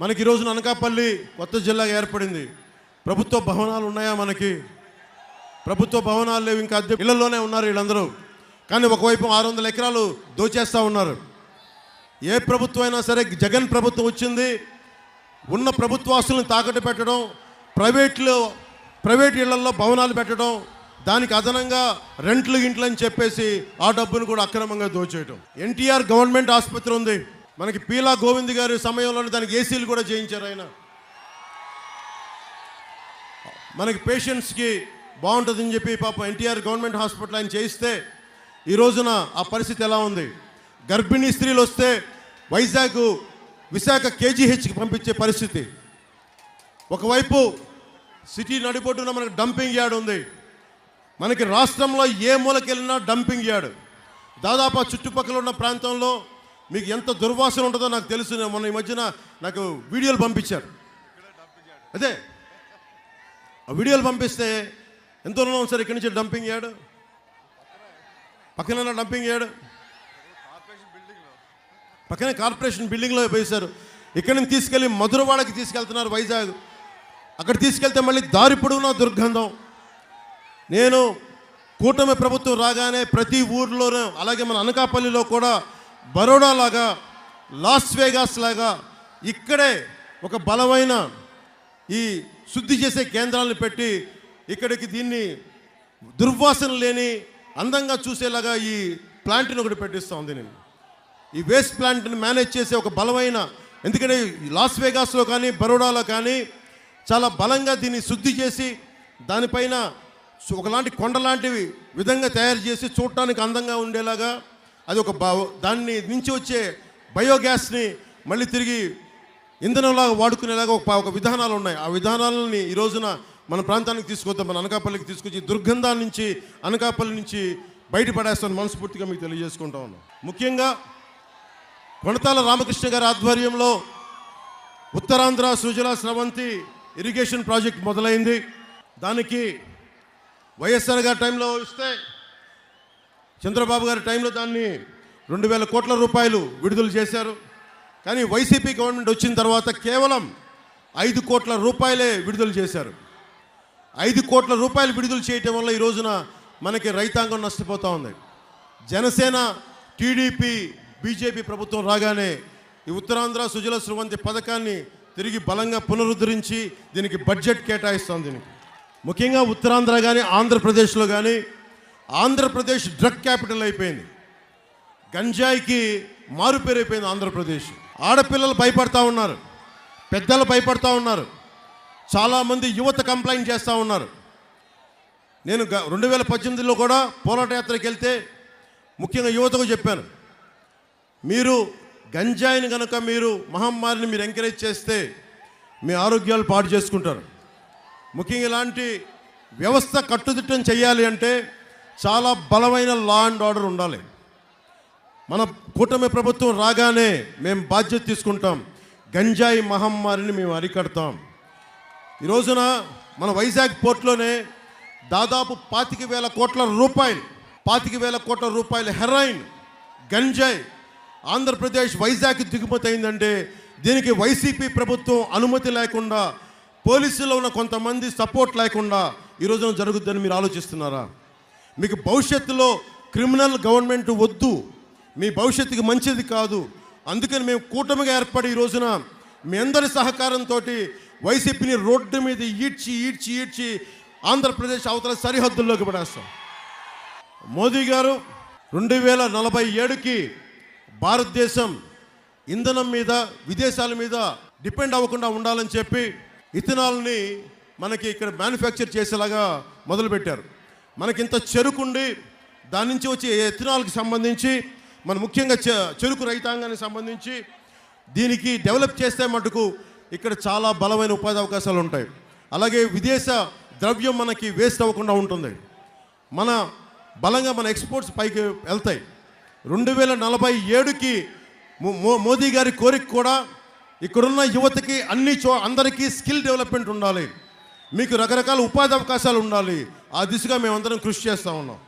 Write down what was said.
మనకి ఈ రోజున అనకాపల్లి కొత్త జిల్లాగా ఏర్పడింది. ప్రభుత్వ భవనాలు ఉన్నాయా మనకి? ప్రభుత్వ భవనాలు లేవు ఇంకా అద్దె ఇళ్ళలోనే ఉన్నారు వీళ్ళందరూ. కానీ ఒకవైపు ఆరు వందల ఎకరాలు దోచేస్తూ ఉన్నారు. ఏ ప్రభుత్వం అయినా సరే జగన్ ప్రభుత్వం వచ్చింది. ఉన్న ప్రభుత్వాస్తులను తాకట్టు పెట్టడం ప్రైవేట్లో ప్రైవేట్ ఇళ్ళలో భవనాలు పెట్టడం దానికి అదనంగా రెంట్లు ఇంట్లు అని చెప్పేసి ఆ డబ్బును కూడా అక్రమంగా దోచేయటం. ఎన్టీఆర్ గవర్నమెంట్ ఆసుపత్రి ఉంది. మనకి పీలా గోవింద్ గారి సమయంలోనే దానికి ఏసీలు కూడా చేయించారు ఆయన. మనకి పేషెంట్స్కి బాగుంటుందని చెప్పి పాపం ఎన్టీఆర్ గవర్నమెంట్ హాస్పిటల్ ఆయన చేయిస్తే ఈ రోజున ఆ పరిస్థితి ఎలా ఉంది? గర్భిణీ స్త్రీలు వస్తే వైజాగ్ విశాఖ కేజీహెచ్కి పంపించే పరిస్థితి. ఒకవైపు సిటీ నడిబొడ్డున మనకి డంపింగ్ యార్డ్ ఉంది. మనకి రాష్ట్రంలో ఏ మూలకెళ్ళినా డంపింగ్ యార్డ్. దాదాపు ఆ చుట్టుపక్కల ఉన్న ప్రాంతంలో మీకు ఎంత దుర్వాసన ఉంటుందో నాకు తెలుసు. మొన్న ఈ మధ్యన నాకు వీడియోలు పంపించారు. అదే. ఆ వీడియోలు పంపిస్తే ఎంత ఉన్నాం సార్? ఇక్కడి నుంచి డంపింగ్ యార్డ్? పక్కన డంపింగ్ యార్డ్? పక్కనే కార్పొరేషన్ బిల్డింగ్లో వేశారు ఇక్కడి నుంచి తీసుకెళ్ళి మధురవాడకి తీసుకెళ్తున్నారు వైజాగ్. అక్కడ తీసుకెళ్తే మళ్ళీ దారి పొడవునా దుర్గంధం. నేను కూటమి ప్రభుత్వం రాగానే ప్రతి ఊర్లోనూ అలాగే మన అనకాపల్లిలో కూడా బరోడా లాగా లాస్ వేగాస్ లాగా ఇక్కడే ఒక బలమైన ఈ శుద్ధి చేసే కేంద్రాలను పెట్టి ఇక్కడికి దీన్ని దుర్వాసన లేని అందంగా చూసేలాగా ఈ ప్లాంట్ని ఒకటి పెట్టిస్తూ ఉంది నేను. ఈ వేస్ట్ ప్లాంట్ని మేనేజ్ చేసే ఒక బలమైన ఎందుకంటే లాస్ వేగాస్లో కానీ బరోడాలో కానీ చాలా బలంగా దీన్ని శుద్ధి చేసి దానిపైన ఒకలాంటి కొండ లాంటివి విధంగా తయారు చేసి చూడటానికి అందంగా ఉండేలాగా అది ఒక బా- దాన్ని నుంచి వచ్చే బయోగ్యాస్ని మళ్ళీ తిరిగి ఇంధనంలాగా వాడుకునేలాగా ఒక ఒక విధానాలు ఉన్నాయి. ఆ విధానాలని ఈ రోజున మన ప్రాంతానికి తీసుకొద్దాం మన అనకాపల్లికి తీసుకొచ్చి దుర్గంధాల నుంచి అనకాపల్లి నుంచి బయటపడేస్తాను మనస్ఫూర్తిగా మీకు తెలియజేసుకుంటా ఉన్నాం. ముఖ్యంగా కొనతాల రామకృష్ణ గారి ఆధ్వర్యంలో ఉత్తరాంధ్ర సుజల స్రవంతి ఇరిగేషన్ ప్రాజెక్ట్ మొదలైంది. దానికి వైఎస్ఆర్ గారి టైంలో ఇస్తే చంద్రబాబు గారి టైంలో దాన్ని రెండు వేల కోట్ల రూపాయలు విడుదల చేశారు. కానీ వైసీపీ గవర్నమెంట్ వచ్చిన తర్వాత కేవలం ఐదు కోట్ల రూపాయలే విడుదల చేశారు. ఐదు కోట్ల రూపాయలు విడుదల చేయటం వల్ల ఈ రోజున మనకి రైతాంగం నష్టపోతూ ఉంది. జనసేన టీడీపీ బీజేపీ ప్రభుత్వం రాగానే ఈ ఉత్తరాంధ్ర సుజల స్రవంతి పథకాన్ని తిరిగి బలంగా పునరుద్ధరించి దీనికి బడ్జెట్ కేటాయిస్తాం దీనికి. ముఖ్యంగా ఉత్తరాంధ్ర కానీ ఆంధ్రప్రదేశ్లో కానీ ఆంధ్రప్రదేశ్ డ్రగ్ క్యాపిటల్ అయిపోయింది. గంజాయికి అయిపోయింది ఆంధ్రప్రదేశ్. ఆడపిల్లలు భయపడతా ఉన్నారు. పెద్దలు భయపడతా ఉన్నారు. చాలామంది యువత కంప్లైంట్ చేస్తూ ఉన్నారు. నేను గ- రెండు వేల పద్దెనిమిదిలో కూడా పోరాట యాత్రకి వెళ్తే ముఖ్యంగా యువతకు చెప్పాను. మీరు గంజాయిని కనుక మీరు మహమ్మారిని మీరు ఎంకరేజ్ చేస్తే మీ ఆరోగ్యాలు పాడు చేసుకుంటారు. ముఖ్యంగా ఇలాంటి వ్యవస్థ కట్టుదిట్టం చేయాలి అంటే చాలా బలమైన లా అండ్ ఆర్డర్ ఉండాలి. మన కూటమి ప్రభుత్వం రాగానే మేము బాధ్యత తీసుకుంటాం. గంజాయి మహమ్మారిని మేము అరికడతాం. ఈ రోజున మన వైజాగ్ పోర్ట్లోనే దాదాపు పాతిక వేల కోట్ల రూపాయలు పాతిక వేల కోట్ల రూపాయల హెరాయిన్ గంజాయి ఆంధ్రప్రదేశ్ వైజాగ్ దిగుమతి అయిందంటే దీనికి వైసీపీ ప్రభుత్వం అనుమతి లేకుండా పోలీసులో ఉన్న కొంతమంది సపోర్ట్ లేకుండా ఈ రోజున జరుగుద్దని మీరు ఆలోచిస్తున్నారా? మీకు భవిష్యత్తులో క్రిమినల్ గవర్నమెంట్ వద్దు. మీ భవిష్యత్తుకి మంచిది కాదు. అందుకని మేము కూటమిగా ఏర్పడి ఈ రోజున మీ అందరి సహకారంతో వైసీపీని రోడ్డు మీద ఈడ్చి ఈడ్చి ఈడ్చి ఆంధ్రప్రదేశ్ అవతల సరిహద్దుల్లోకి పడేస్తాం. మోదీ గారు రెండు వేల నలభై ఏడుకి భారతదేశం ఇంధనం మీద విదేశాల మీద డిపెండ్ అవ్వకుండా ఉండాలని చెప్పి ఇథనాల్ని మనకి ఇక్కడ మ్యానుఫ్యాక్చర్ చేసేలాగా మొదలుపెట్టారు. మనకి ఇంత చెరుకుండి దాని నుంచి వచ్చే ఎథనాల్కి సంబంధించి మన ముఖ్యంగా చె- చెరుకు రైతాంగానికి సంబంధించి దీనికి డెవలప్ చేస్తే మటుకు ఇక్కడ చాలా బలమైన ఉపాధి అవకాశాలు ఉంటాయి. అలాగే విదేశ ద్రవ్యం మనకి వేస్ట్ అవ్వకుండా ఉంటుంది. మన బలంగా మన ఎక్స్పోర్ట్స్ పైకి వెళ్తాయి. రెండు వేల నలభై ఏడుకి మో- మోదీ గారి కోరిక కూడా ఇక్కడున్న యువతకి అన్ని చో అందరికీ స్కిల్ డెవలప్మెంట్ ఉండాలి. మీకు రకరకాల ఉపాధి అవకాశాలు ఉండాలి. ఆ దిశగా మేమందరం కృషి చేస్తూ ఉన్నాం.